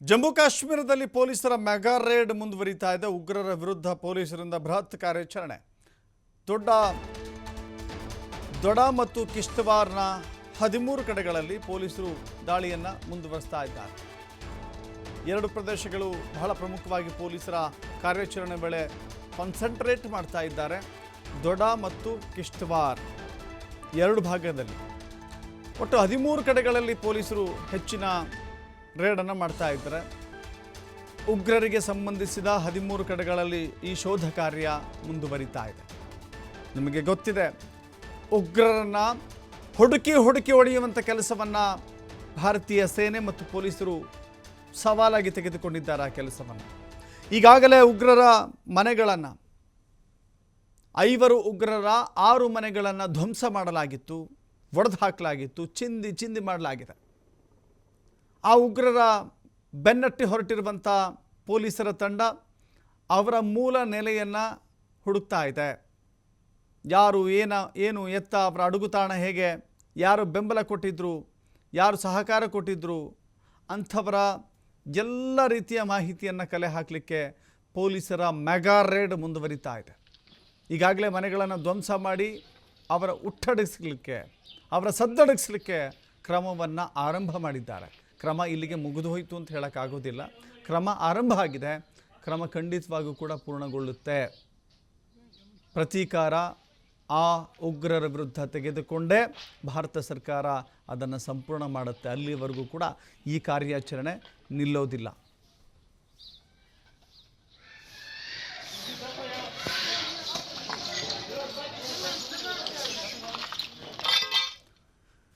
ಜಮ್ಮು ಕಾಶ್ಮೀರದಲ್ಲಿ ಪೊಲೀಸರ mega raid ಮುಂದುವರಿತಾ ಇದೆ. ಉಗ್ರರ ವಿರುದ್ಧ ಪೊಲೀಸರಿಂದ ಬೃಹತ್ ಕಾರ್ಯಾಚರಣೆ. ದೊಡ್ಡ, ದೊಡ ಮತ್ತು ಕಿಶ್ತವಾರ್ನ ಹದಿಮೂರು ಕಡೆಗಳಲ್ಲಿ ಪೊಲೀಸರು ದಾಳಿಯನ್ನು ಮುಂದುವರಿಸ್ತಾ ಇದ್ದಾರೆ. ಎರಡು ಪ್ರದೇಶಗಳು ಬಹಳ ಪ್ರಮುಖವಾಗಿ ಪೊಲೀಸರ ಕಾರ್ಯಾಚರಣೆ ವೇಳೆ ಕಾನ್ಸಂಟ್ರೇಟ್ ಮಾಡ್ತಾ ಇದ್ದಾರೆ. ದೊಡ ಮತ್ತು ಕಿಶ್ತವಾರ್ ಎರಡು ಭಾಗದಲ್ಲಿ. ಒಟ್ಟು ಹದಿಮೂರು ಕಡೆಗಳಲ್ಲಿ ಪೊಲೀಸರು ಹೆಚ್ಚಿನ ರೇಡನ್ನು ಮಾಡ್ತಾ ಇದ್ದಾರೆ ಉಗ್ರರಿಗೆ ಸಂಬಂಧಿಸಿದ ಹದಿಮೂರು ಕಡೆಗಳಲ್ಲಿ ಈ ಶೋಧ ಕಾರ್ಯ ಮುಂದುವರಿತಾ ಇದೆ. ನಿಮಗೆ ಗೊತ್ತಿದೆ, ಉಗ್ರರನ್ನು ಹುಡುಕಿ ಹುಡುಕಿ ಹೊಡೆಯುವಂಥ ಕೆಲಸವನ್ನು ಭಾರತೀಯ ಸೇನೆ ಮತ್ತು ಪೊಲೀಸರು ಸವಾಲಾಗಿ ತೆಗೆದುಕೊಂಡಿದ್ದಾರೆ ಆ ಕೆಲಸವನ್ನು. ಈಗಾಗಲೇ ಉಗ್ರರ ಮನೆಗಳನ್ನು, ಐವರು ಉಗ್ರರ ಆರು ಮನೆಗಳನ್ನು ಧ್ವಂಸ ಮಾಡಲಾಗಿತ್ತು, ಒಡೆದು ಹಾಕಲಾಗಿತ್ತು, ಚಿಂದಿ ಚಿಂದಿ ಮಾಡಲಾಗಿದೆ. ಆ ಉಗ್ರರ ಬೆನ್ನಟ್ಟಿ ಹೊರಟಿರುವಂಥ ಪೊಲೀಸರ ತಂಡ ಅವರ ಮೂಲ ನೆಲೆಯನ್ನು ಹುಡುಕ್ತಾ ಇದೆ. ಯಾರು ಏನ, ಏನು ಎತ್ತ, ಅವರ ಅಡುಗುತಾಣ ಹೇಗೆ, ಯಾರು ಬೆಂಬಲ ಕೊಟ್ಟಿದ್ದರು ಯಾರು ಸಹಕಾರ ಕೊಟ್ಟಿದ್ದರು ಅಂಥವರ ಎಲ್ಲ ರೀತಿಯ ಮಾಹಿತಿಯನ್ನು ಕಲೆ ಹಾಕಲಿಕ್ಕೆ ಪೊಲೀಸರ ಮೆಗಾ ರೇಡ್ ಮುಂದುವರಿತಾ ಇದೆ. ಈಗಾಗಲೇ ಮನೆಗಳನ್ನು ಧ್ವಂಸ ಮಾಡಿ ಅವರ ಉಟ್ಟಡಿಸಲಿಕ್ಕೆ, ಅವರ ಸದ್ದಡಗಿಸ್ಲಿಕ್ಕೆ ಕ್ರಮವನ್ನು ಆರಂಭ ಮಾಡಿದ್ದಾರೆ. ಕ್ರಮ ಇಲ್ಲಿಗೆ ಮುಗಿದು ಹೋಯಿತು ಅಂತ ಹೇಳೋಕ್ಕಾಗೋದಿಲ್ಲ. ಕ್ರಮ ಆರಂಭ ಆಗಿದೆ. ಕ್ರಮ ಖಂಡಿತವಾಗೂ ಕೂಡ ಪೂರ್ಣಗೊಳ್ಳುತ್ತೆ. ಪ್ರತೀಕಾರ ಆ ಉಗ್ರರ ವಿರುದ್ಧ ತೆಗೆದುಕೊಂಡೇ ಭಾರತ ಸರ್ಕಾರ ಅದನ್ನು ಸಂಪೂರ್ಣ ಮಾಡುತ್ತೆ. ಅಲ್ಲಿವರೆಗೂ ಕೂಡ ಈ ಕಾರ್ಯಾಚರಣೆ ನಿಲ್ಲೋದಿಲ್ಲ.